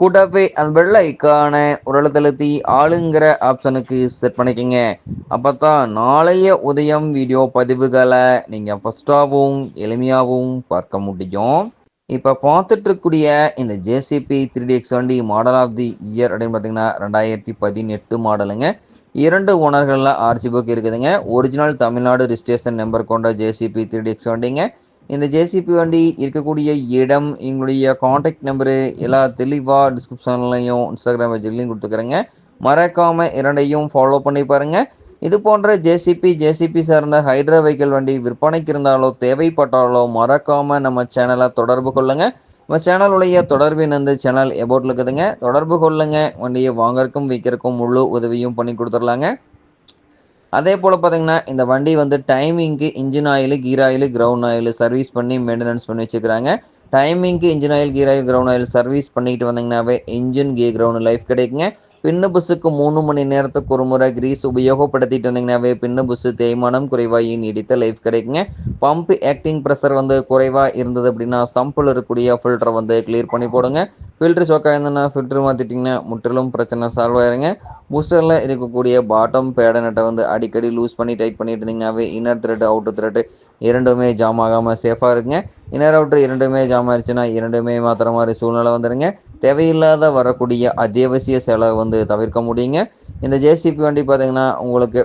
கூடவே அந்த வெள்ளை ஐக்கான ஒரு எழுத்தழுத்தி ஆளுங்கிற ஆப்ஷனுக்கு செட் பண்ணிக்கோங்க. அப்போ தான் நாளைய உதயம் வீடியோ பதிவுகளை நீங்கள் ஃபஸ்ட்டாகவும் எளிமையாகவும் பார்க்க முடியும். இப்போ பார்த்துட்டு இருக்கக்கூடிய இந்த ஜேசிபி த்ரீ டி எக்ஸ் வண்டி மாடல் ஆஃப் தி இயர் அப்படின்னு பார்த்தீங்கன்னா ரெண்டாயிரத்தி பதினெட்டு மாடலுங்க இரண்டு ஓனர்களில் ஆர்சி புக் இருக்குதுங்க. ஒரிஜினல் தமிழ்நாடு ரிஜிஸ்ட்ரேஷன் நம்பர் கொண்ட ஜேசிபி த்ரீ டி எக்ஸ் வண்டிங்க. இந்த ஜேசிபி வண்டி இருக்கக்கூடிய இடம் எங்களுடைய காண்டாக்ட் நம்பரு எல்லா தெளிவாக டிஸ்கிரிப்ஷன்லையும் இன்ஸ்டாகிராம் பேஜ்லையும் கொடுத்துக்கிறேங்க. மறக்காமல் இரண்டையும் ஃபாலோ பண்ணி பாருங்கள் இது போன்ற ஜேசிபி ஜேசிபி சார்ந்த ஹைட்ரா வெஹிக்கிள் வண்டி விற்பனைக்கு இருந்தாலோ தேவைப்பட்டாலோ மறக்காமல் நம்ம சேனலை தொடர்பு கொள்ளுங்கள் நம்ம சேனலுடைய தொடர்பின் வந்து சேனல் எபோட்டில் இருக்குதுங்க. தொடர்பு கொள்ளுங்க. வண்டியை வாங்கறக்கும் விற்கிறக்கும் முழு உதவியும் பண்ணி கொடுத்துர்லாங்க அதே போல் பார்த்திங்கன்னா இந்த வண்டி வந்து டைமிங்க்கு engine oil gear oil ground oil service பண்ணி மெயின்டெனன்ஸ் பண்ணி வச்சுக்கிறாங்க டைமிங்க்கு engine oil gear oil ground oil service பண்ணிட்டு வந்தீங்கன்னாவே இன்ஜின் கீ கிரவுண்ட் லைஃப் கிடைக்குங்க. பின்னு புஸ்ஸுக்கு மூணு மணி நேரத்துக்கு ஒரு முறை கிரீஸ் உபயோகப்படுத்திட்டு வந்தீங்கன்னாவே பின்னு புஸ்ஸு தேய்மானம் குறைவாகி நீடித்த லைஃப் கிடைக்குங்க. பம்ப் ஆக்டிங் ப்ரெஷர் வந்து குறைவாக இருந்தது அப்படின்னா சம்பிள் இருக்கக்கூடிய ஃபில்டரை வந்து கிளியர் பண்ணி போடுங்க. ஃபில்ட்ரு ஷோக்காக இருந்ததுன்னா ஃபில்ட்ரு மாற்றிட்டிங்கன்னா முற்றிலும் பிரச்சனை சால்வ் ஆயிருங்க. பூஸ்டரில் இருக்கக்கூடிய பாட்டம் பேடனட்டை வந்து அடிக்கடி லூஸ் பண்ணி டைட் பண்ணிட்டு இருந்தீங்கன்னாவே இன்னர் த்ரெட்டு அவுட்டர் த்ரெட் இரண்டுமே ஜாம் ஆகாமல் சேஃபாக இருக்குங்க இன்னர் அவுட்ரு இரண்டுமே ஜாம் ஆயிடுச்சுன்னா இரண்டுமே மாத்திர மாதிரி சூழ்நிலை வந்துடுங்க தேவையில்லாத வரக்கூடிய அத்தியாவசிய செலவு வந்து தவிர்க்க முடியுங்க. இந்த ஜேசிபி வண்டி பார்த்தீங்கன்னா உங்களுக்கு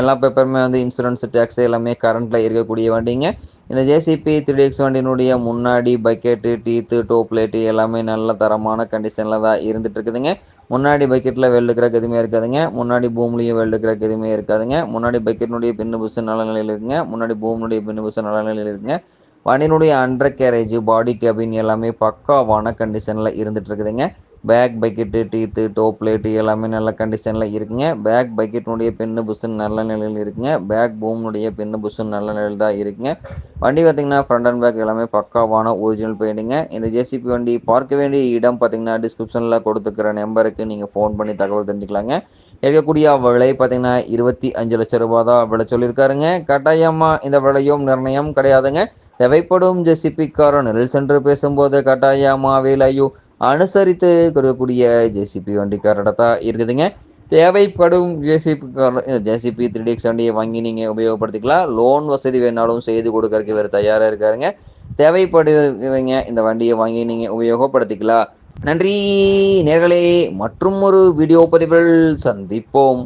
எல்லா பேப்பருமே வந்து இன்சூரன்ஸ் டேக்ஸ் எல்லாமே கரண்ட்டில் இருக்கக்கூடிய வண்டிங்க. இந்த ஜேசிபி த்ரீ எக்ஸ் வண்டியினுடைய முன்னாடி பக்கெட்டு டீத்து டோப் லைட்டு எல்லாமே நல்ல தரமான கண்டிஷனில் தான் இருந்துட்டு இருக்குதுங்க. முன்னாடி பக்கெட்டில் வெல்டு கிராக் எதுவுமே இருக்காதுங்க. முன்னாடி பூம்லேயும் வெல்டு கிராக் எதுவுமே இருக்காதுங்க. முன்னாடி பக்கெட்டினுடைய பின்னு புஷ் நல்ல நிலையில் இருக்குங்க. முன்னாடி பூமினுடைய பின்னு புஷ் நல்ல நிலையில் இருக்குங்க. வண்டியினுடைய அண்டர் கேரேஜ் பாடி கேபின் எல்லாமே பக்காவான கண்டிஷனில் இருந்துகிட்டு இருக்குதுங்க. Back bucket teeth top light எல்லாமே நல்ல கண்டிஷனில் இருக்குங்க. பேக் பக்கெட்டினுடைய பெண்ணு புஷன் நல்ல நிலையில் இருக்குங்க. பேக் பூம்னுடைய பெண்ணு புஷன் நல்ல நிலையில் தான் இருக்குங்க. வண்டி பார்த்திங்கன்னா ஃப்ரண்ட் அண்ட் பேக் எல்லாமே பக்காவான ஒரிஜினல் பெயிண்டிங்க இந்த ஜேசிபி வண்டி பார்க்க வேண்டிய இடம் பார்த்திங்கன்னா டிஸ்கிரிப்ஷனில் கொடுத்துக்கிற நம்பருக்கு நீங்கள் ஃபோன் பண்ணி தகவல் தெரிஞ்சுக்கலாங்க. இருக்கக்கூடிய விலை பார்த்தீங்கன்னா இருபத்தி அஞ்சு லட்சம் ரூபாய் தான் விலை சொல்லியிருக்காருங்க. கட்டாயமாக இந்த விலையும் நிர்ணயம் கிடையாதுங்க. தேவைப்படும் ஜெசிபிக்காரன் ரில் சென்று பேசும்போது கட்டாயமாக விலையும் அனுசரித்து கொடுக்கக்கூடிய ஜேசிபி வண்டிக்காரட தான் இருக்குதுங்க. தேவைப்படும் ஜேசிபி ஜேசிபி த்ரீ டிஎக்ஸ் வண்டியை வாங்கி நீங்கள் உபயோகப்படுத்திக்கலாம். லோன் வசதி வேணாலும் செய்து கொடுக்கறதுக்கு இவர் தயாராக இருக்காருங்க. தேவைப்படுவீங்க இந்த வண்டியை வாங்கி நீங்கள் உபயோகப்படுத்திக்கலாம். நன்றி நேர்களே. மற்றும் ஒரு வீடியோ பதிவில் சந்திப்போம்.